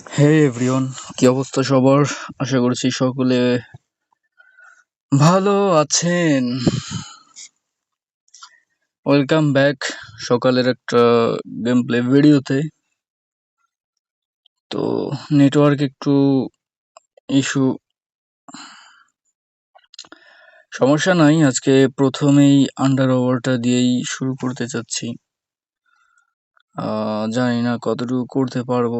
হে everyone, কি অবস্থা সবার? আশা করছি সকলে ভালো আছেন। ওয়েলকাম ব্যাক সকালের একটা গেম প্লে ভিডিওতে তো নেটওয়ার্ক একটু ইস্যু সমস্যা নাই, আজকে প্রথমেই আন্ডার ওভারটা দিয়েই শুরু করতে চাচ্ছি। জানি না কতটুকু করতে পারব।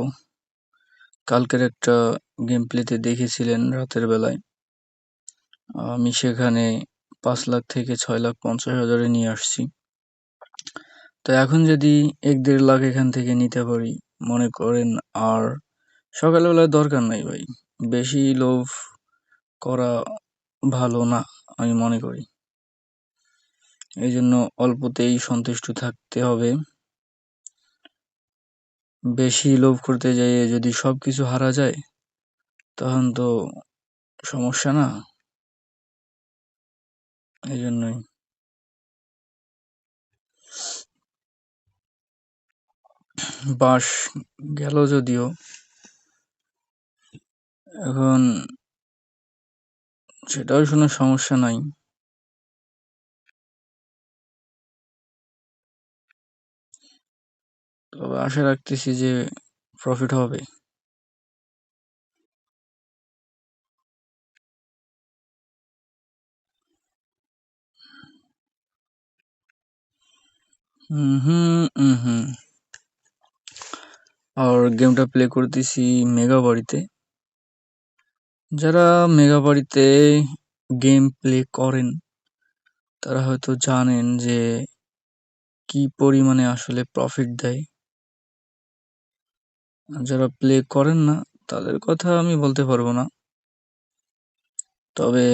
কালকের একটা গেম প্লেতে দেখেছিলেন রাতের বেলায়। আমি সেখানে পাঁচ লাখ থেকে ছয় লাখ পঞ্চাশ হাজারে নিয়ে আসছি। তো এখন যদি এক দেড় লাখ এখান থেকে নিতে পারি, মনে করেন আর সকালবেলায় দরকার নাই ভাই, বেশি লোভ করা ভালো না, আমি মনে করি। এই জন্য অল্পতেই সন্তুষ্ট থাকতে হবে। বেশি লোভ করতে যাইয়ে যদি সব কিছু হারা যায়, তখন তো সমস্যা না? এই জন্যই বাস গেল যদিও। এখন সেটাও শোনার সমস্যা নাই। তবে আশা রাখতেছি যে প্রফিট হবে। হুম হুম আর গেমটা প্লে করতেছি মেগা বাড়িতে যারা মেগা বাড়িতে গেম প্লে করেন, তারা হয়তো জানেন যে কি পরিমাণে আসলে প্রফিট দেয়। যারা প্লে করেন না, তাদের কথা আমি বলতে পারব না। তবে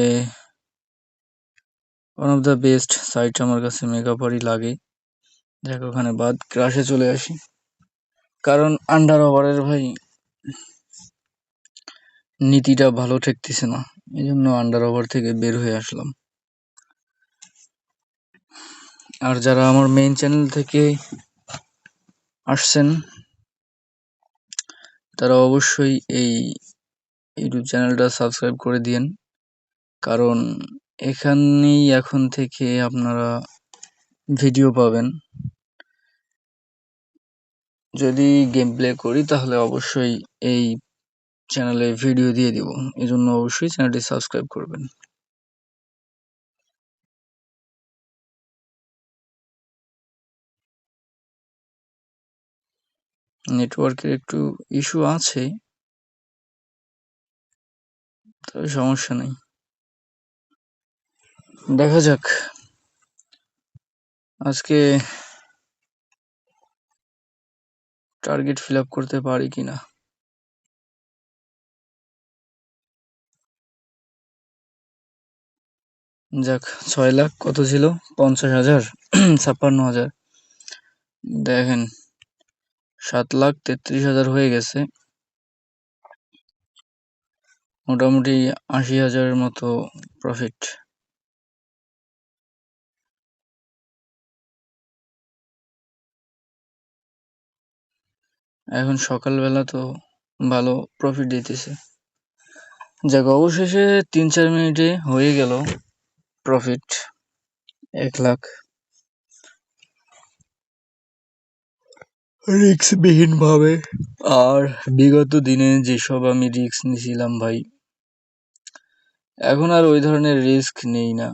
one of the best site আমার কাছে বাড়ি লাগে। দেখ, ওখানে বাদ ক্রাশে চলে আসি। কারণ আন্ডার ওভারের ভাই নীতিটা ভালো ঠেকতেছে না। এই জন্য আন্ডার ওভার থেকে বের হয়ে আসলাম। আর যারা আমার মেইন চ্যানেল থেকে আসছেন তারা অবশ্যই এই ইউটিউব চ্যানেলটা সাবস্ক্রাইব করে দিয়েন। কারণ এখানেই এখন থেকে আপনারা ভিডিও পাবেন। যদি গেম প্লে করি তাহলে অবশ্যই এই চ্যানেলে ভিডিও দিয়ে দিব। এই জন্য অবশ্যই চ্যানেলটি সাবস্ক্রাইব করবেন। নেটওয়ার্কের একটু ইস্যু আছে। তবে সমস্যা নেই। দেখা যাক। আজকে টার্গেট ফিল আপ করতে পারি কিনা। যাক, ছয় লাখ কত ছিল? পঞ্চাশ হাজার, ছাপ্পান্ন হাজার। দেখেন। সাত লাখ তেত্রিশ হাজার হয়ে গেছে। মোটামুটি আশি হাজারের মতো প্রফিট এখন সকালবেলা তো ভালো প্রফিট দিতেছে। যাক, অবশেষে তিন চার মিনিটে হয়ে গেল প্রফিট এক লাখ। রিক্স বিহীন ভাবে আর বিগত দিনে যেসব আমি রিস্ক নিছিলাম ভাই, এখন আর ওই ধরনের রিস্ক নেই না।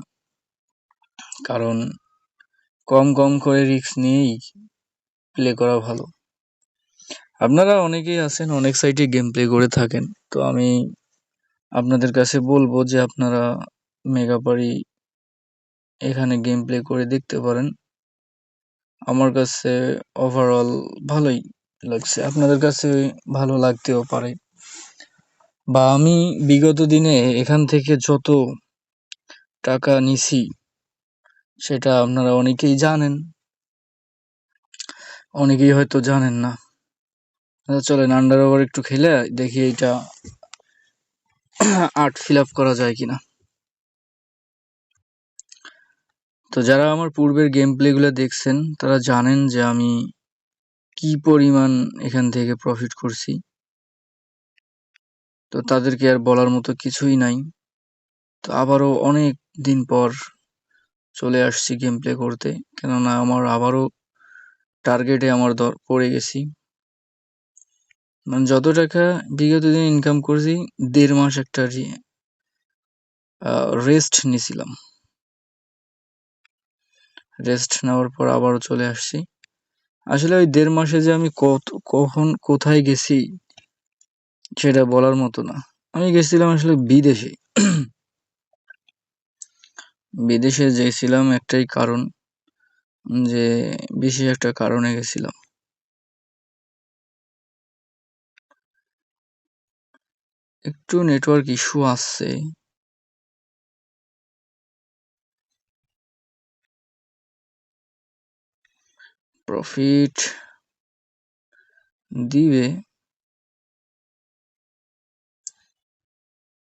কারণ কম কম করে রিস্ক নিয়েই প্লে করা ভালো। আপনারা অনেকেই আছেন, অনেক সাইটে গেম প্লে করে থাকেন। তো আমি আপনাদের কাছে বলব যে আপনারা মেগাপারি এখানে গেম প্লে করে দেখতে পারেন। আমার কাছে ওভারঅল ভালোই লাগছে। আপনাদের কাছে ভালো লাগতেও পারে। বা আমি বিগত দিনে এখান থেকে যত টাকা নিছি, সেটা আপনারা অনেকেই জানেন। অনেকেই হয়তো জানেন না। আচ্ছা চলেন আন্ডার ওভার একটু খেলে দেখি এটা আর্ট ফিল আপ করা যায় কিনা। তো যারা আমার পূর্বের গেম প্লেগুলো দেখছেন, তারা জানেন যে আমি কি পরিমাণ এখান থেকে প্রফিট করছি। তো তাদেরকে আর বলার মতো কিছুই নাই। তো আবারও অনেক দিন পর চলে আসছি গেম প্লে করতে, কেননা আমার আবারও টার্গেটে আমার দর পড়ে গেছি। মানে যত টাকা বিগত দিন ইনকাম করছি, দেড় মাস একটা রেস্ট নিছিলাম। রেস্ট নেওয়ার পর আবারও চলে আসছি। আসলে ওই দেড় মাসে যে আমি কত, কখন কোথায় গেছি সেটা বলার মতো না। আমি গেছিলাম আসলে বিদেশে। বিদেশে গেছিলাম একটাই কারণ, যে বিশেষ একটা কারণে গেছিলাম। একটু নেটওয়ার্ক ইস্যু আসছে প্রফিট দিবে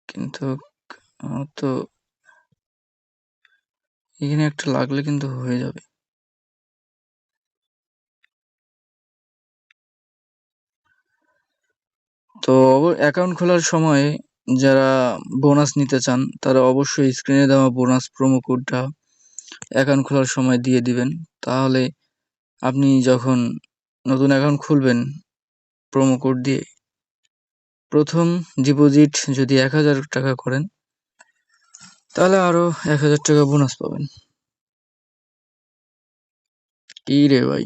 কিন্তু তো এখানে একটা লাগলে কিন্তু হয়ে যাবে। তো অ্যাকাউন্ট খোলার সময় যারা বোনাস নিতে চান, তারা অবশ্যই স্ক্রিনে দেওয়া বোনাস প্রোমো কোডটা অ্যাকাউন্ট খোলার সময় দিয়ে দিবেন। তাহলে আপনি যখন নতুন অ্যাকাউন্ট খুলবেন প্রোমো কোড দিয়ে, প্রথম ডিপোজিট যদি এক হাজার টাকা করেন, তাহলে আরও এক হাজার টাকা বোনাস পাবেন। কি রে ভাই?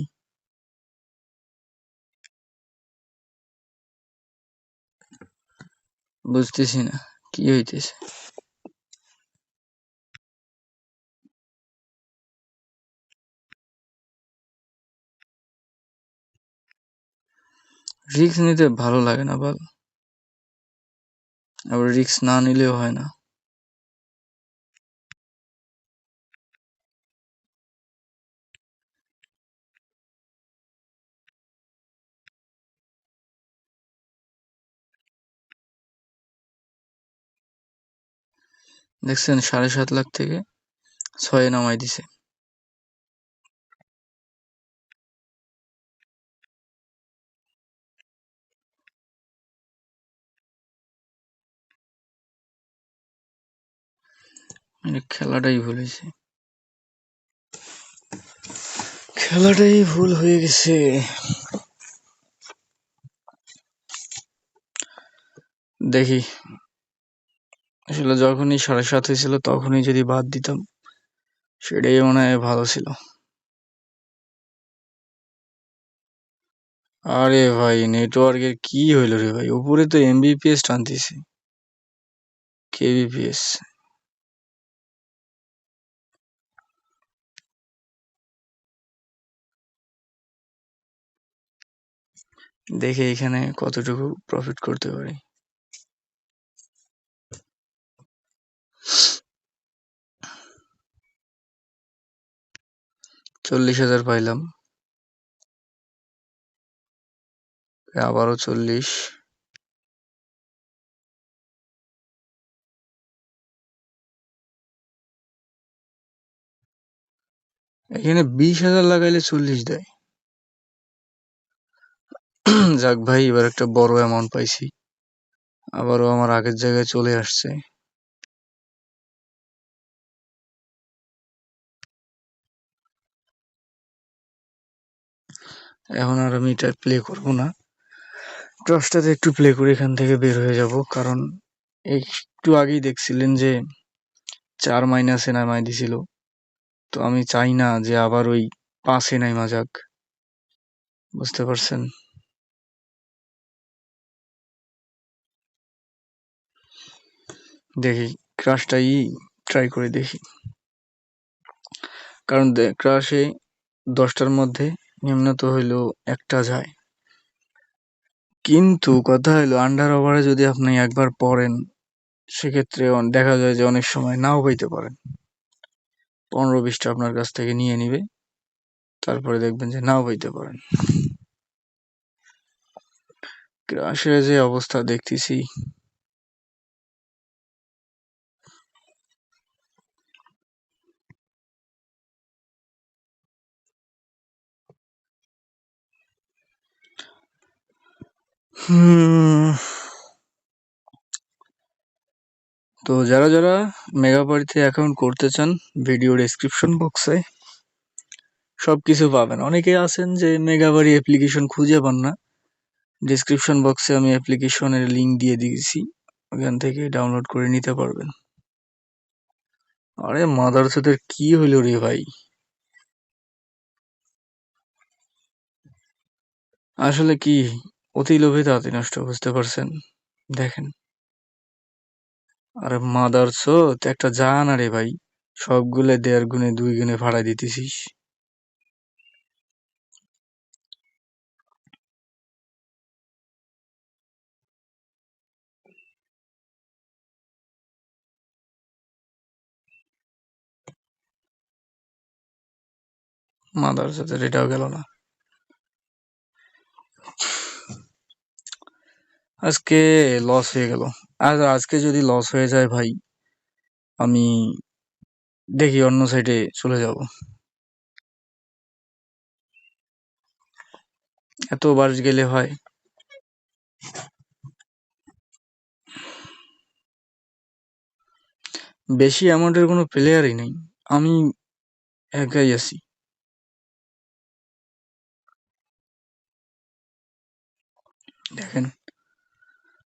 বুঝতেছি না, কি হইতেছে? রিস্ক নিতে ভালো লাগে না বল আবার রিস্ক না নিলেও হয় না। দেখছেন সাড়ে সাত লাখ থেকে ছয়ে নামাই দিছে। খেলাটাই ভুল হয়েছে। খেলাটাই ভুল হয়ে গেছে। দেখি। আসলে যখনই সাড়ে সাত হয়েছিল, তখনই যদি বাদ দিতাম, সেটাই মনে হয় ভালো ছিল। আরে ভাই নেটওয়ার্কের কি হইল রে ভাই? উপরে তো এমবিপিএস টানতেছে। কেবিপিএস দেখে এখানে কতটুকু প্রফিট করতে পারি? চল্লিশ হাজার পাইলাম। আবারও চল্লিশ। এখানে বিশ হাজার লাগাইলে চল্লিশ দেয়। যাক ভাই, এবার একটা বড় অ্যামাউন্ট পাইছি। আবারও আমার আগের জায়গায় চলে আসছে। এখন আর আমি এটা প্লে করব না। টসটাতে একটু প্লে করে এখান থেকে বের হয়ে যাব, কারণ একটু আগেই দেখছিলেন যে চার মাইনাসে নামাই দিছিল। তো আমি চাই না যে আবার ওই পাঁচে নাইমা যাক। বুঝতে পারছেন? দেখি ক্রাশটাই ট্রাই করে দেখি। কারণ ক্রাশে দশটার মধ্যে নিম্নত হইলেও একটা যায়। কিন্তু কথা হলো আন্ডার ওভারে যদি আপনি একবার পড়েন, সেক্ষেত্রে দেখা যায় যে অনেক সময় নাও পাইতে পারেন। পনেরো বিশটা আপনার কাছ থেকে নিয়ে নিবে, তারপরে দেখবেন যে নাও পাইতে পারেন। ক্রাশের যে অবস্থা দেখতেছি তো যারা যারা মেগাবাড়িতে অ্যাকাউন্ট করতে চান ভিডিও ডেসক্রিপশন বক্সে সব কিছু পাবেন। অনেকেই আছেন যে মেগাবাড়ি অ্যাপ্লিকেশন খুঁজে পান না। ডিসক্রিপশন বক্সে আমি অ্যাপ্লিকেশনের লিংক দিয়ে দিয়েছি। ওখান থেকে ডাউনলোড করে নিতে পারবেন। আরে মাদারচোদের কি হইল রে ভাই? আসলে কি? অতি লোভে তাঁতি নষ্ট, বুঝতে পারছেন? দেখেন। আরে মাদারচোদ একটা জান আরে ভাই, সবগুলো দেড় গুণে দুই গুণে ভাড়া দিতেছিস। মাদারচোদের এটাও গেল না। আজকে লস হয়ে গেল। আর আজকে যদি লস হয়ে যায় ভাই, আমি দেখি অন্য সাইডে চলে যাব। এত বার গেলে হয়। বেশি অ্যামাউন্টের কোনো প্লেয়ারই নেই। আমি একাই আছি। দেখেন।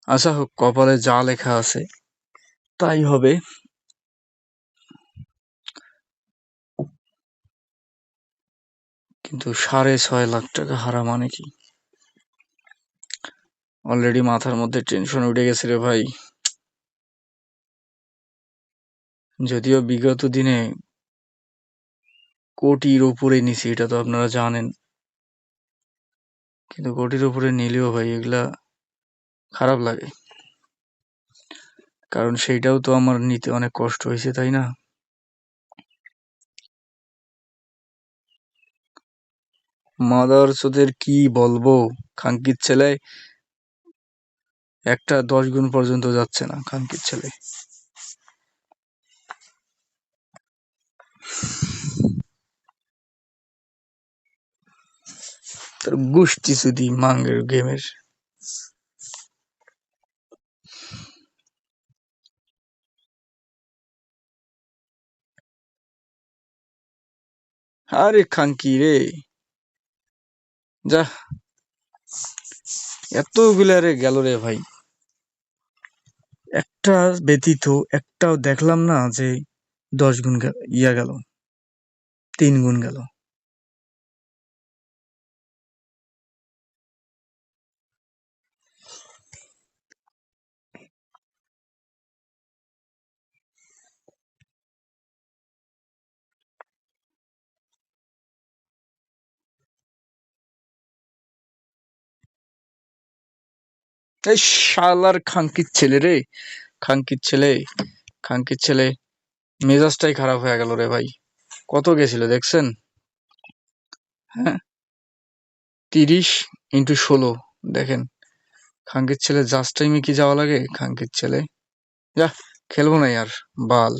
আশা হোক কপালে যা লেখা আছে, তাই হবে। কিন্তু সাড়ে ছয় লাখ টাকা হারা মানে কি? অলরেডি মাথার মধ্যে টেনশন উঠে গেছে রে ভাই। যদিও বিগত দিনে কোটির উপরে নিছি, এটা তো আপনারা জানেন। কিন্তু কোটির উপরে নিলেও ভাই, এগুলা খারাপ লাগে। কারণ সেইটাও তো আমার নিতে অনেক কষ্ট হয়েছে, তাই না? মাদার চোদের কি বলব? খাঙ্কির ছেলে একটা দশ গুণ পর্যন্ত যাচ্ছে না খাঙ্কির ছেলে। তোর গুষ্টি সুদি মাঙ্গের গেমের। আরে খাঙ্কি রে যা এতগুলা রে গেল রে ভাই একটা ব্যতীত একটাও দেখলাম না যে দশ গুণ ইয়া গেল, তিন গুণ গেল। এই শালার খাঙ্কির ছেলে রে। খাঙ্কির ছেলে খাঙ্কির ছেলে। মেজাজটাই খারাপ হয়ে গেল রে ভাই। কত গেছিল দেখছেন? হ্যাঁ? তিরিশ ইন্টু ষোলো, দেখেন। খাঙ্কির ছেলে, জাস্ট টাইমে কি যাওয়া লাগে? খাঙ্কির ছেলে। যা, খেলব না আর বাল।